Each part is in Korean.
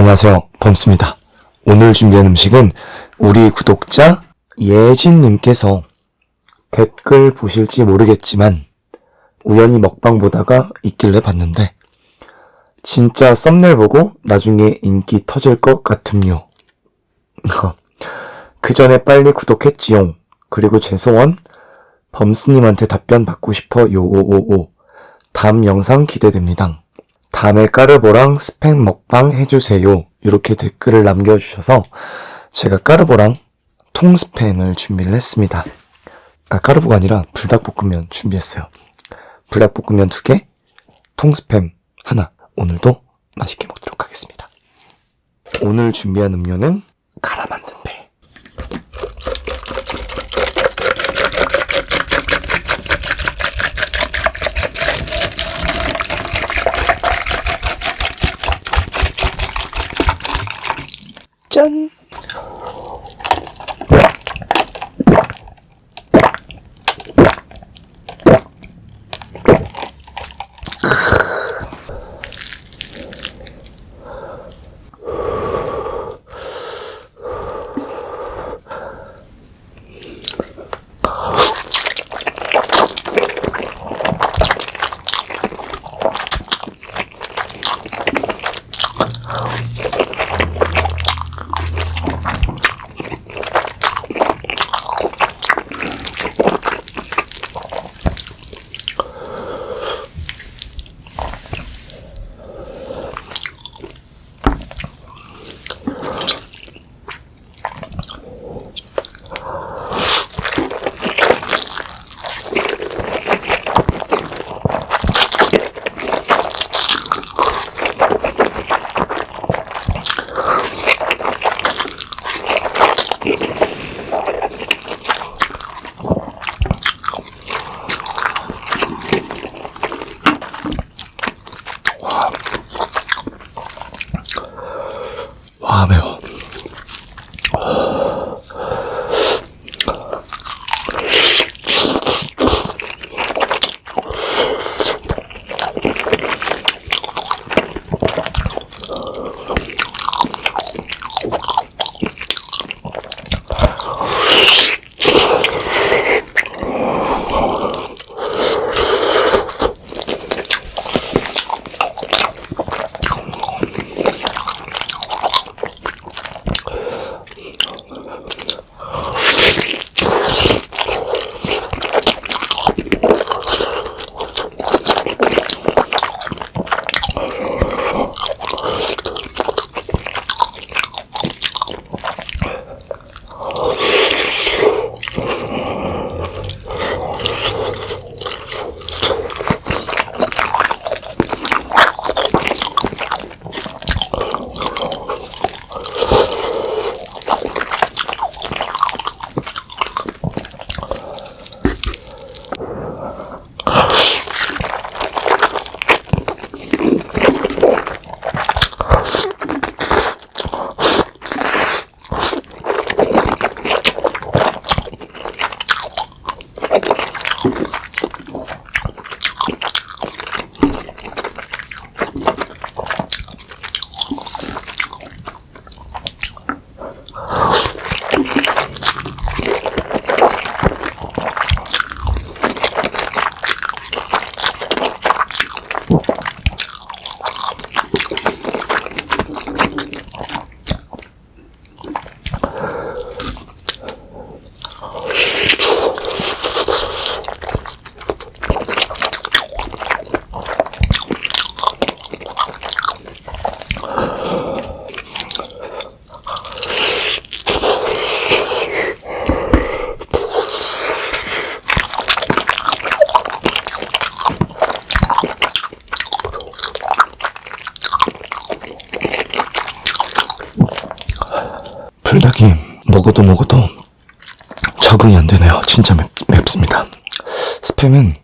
안녕하세요. 범스입니다. 오늘 준비한 음식은 우리 구독자 예진님께서 댓글 보실지 모르겠지만 우연히 먹방 보다가 있길래 봤는데 진짜 썸네일 보고 나중에 인기 터질 것 같음요. 그 전에 빨리 구독했지용. 그리고 죄송원 범스님한테 답변 받고 싶어 요오오오. 다음 영상 기대됩니다. 다음에 까르보랑 스팸 먹방 해주세요. 이렇게 댓글을 남겨주셔서 제가 까르보랑 통스팸을 준비를 했습니다. 아, 까르보가 아니라 불닭볶음면 준비했어요. 불닭볶음면 두 개, 통스팸 하나. 오늘도 맛있게 먹도록 하겠습니다. 오늘 준비한 음료는 갈아 만 짠! 불닭이 먹어도 먹어도 적응이 안 되네요. 진짜 맵, 맵습니다. 스팸은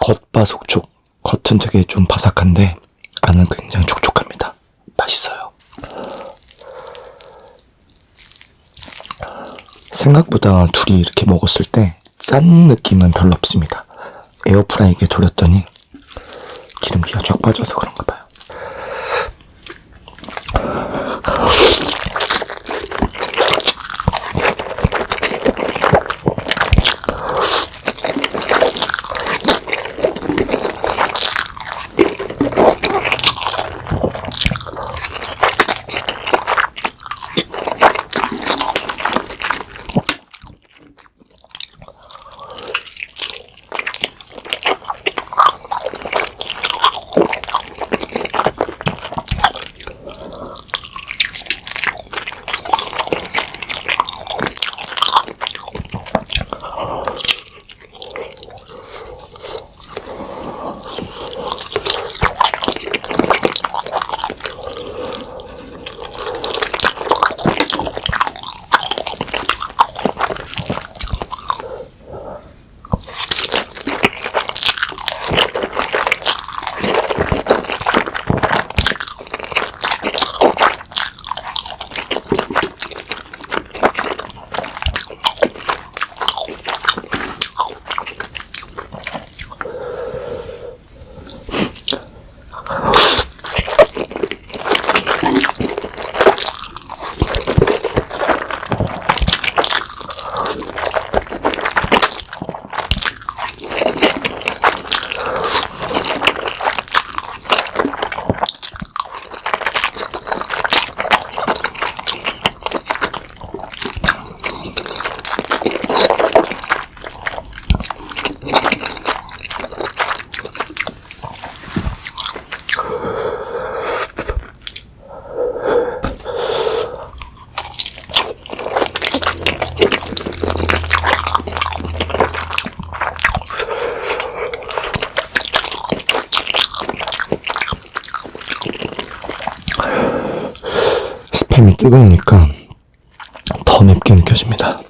겉바속촉. 겉은 되게 좀 바삭한데 안은 굉장히 촉촉합니다. 맛있어요. 생각보다 둘이 이렇게 먹었을 때 짠 느낌은 별로 없습니다. 에어프라이기에 돌렸더니 기름기가 쫙 빠져서 그런가 봐요. 스팸이 뜨거우니까 더 맵게 느껴집니다.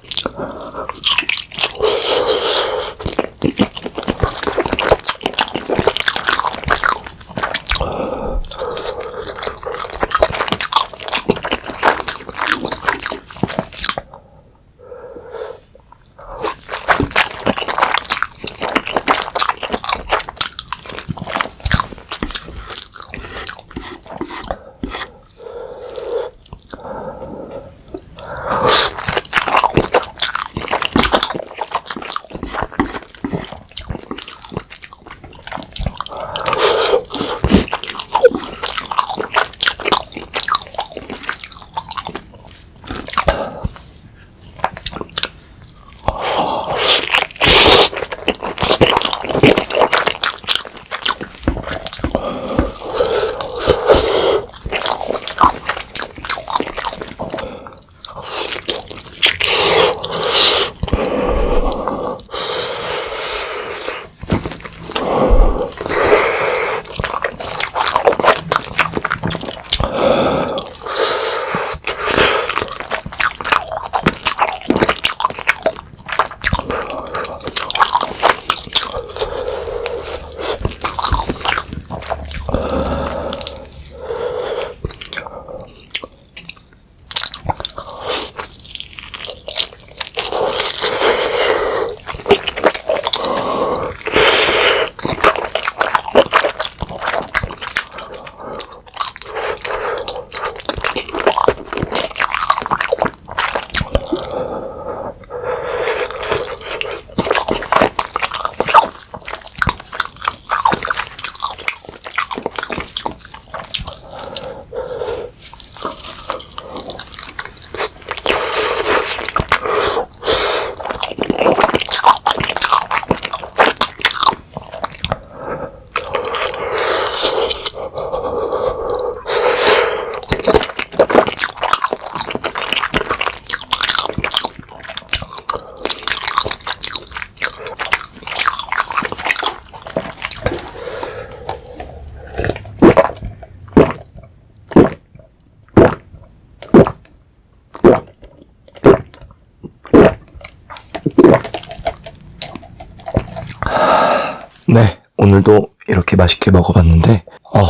오늘도 이렇게 맛있게 먹어봤는데, 어,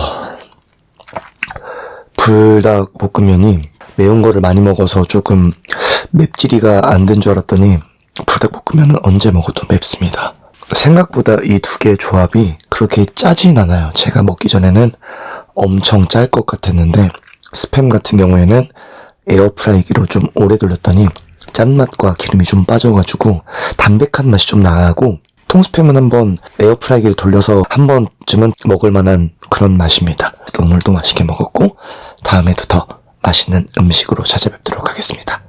불닭 볶음면이 매운 거를 많이 먹어서 조금 맵찔이가 안 된 줄 알았더니, 불닭 볶음면은 언제 먹어도 맵습니다. 생각보다 이 두 개의 조합이 그렇게 짜진 않아요. 제가 먹기 전에는 엄청 짤 것 같았는데, 스팸 같은 경우에는 에어프라이기로 좀 오래 돌렸더니, 짠맛과 기름이 좀 빠져가지고, 담백한 맛이 좀 나고, 통스팸은 한번 에어프라이기를 돌려서 한 번쯤은 먹을 만한 그런 맛입니다. 오늘도 맛있게 먹었고 다음에도 더 맛있는 음식으로 찾아뵙도록 하겠습니다.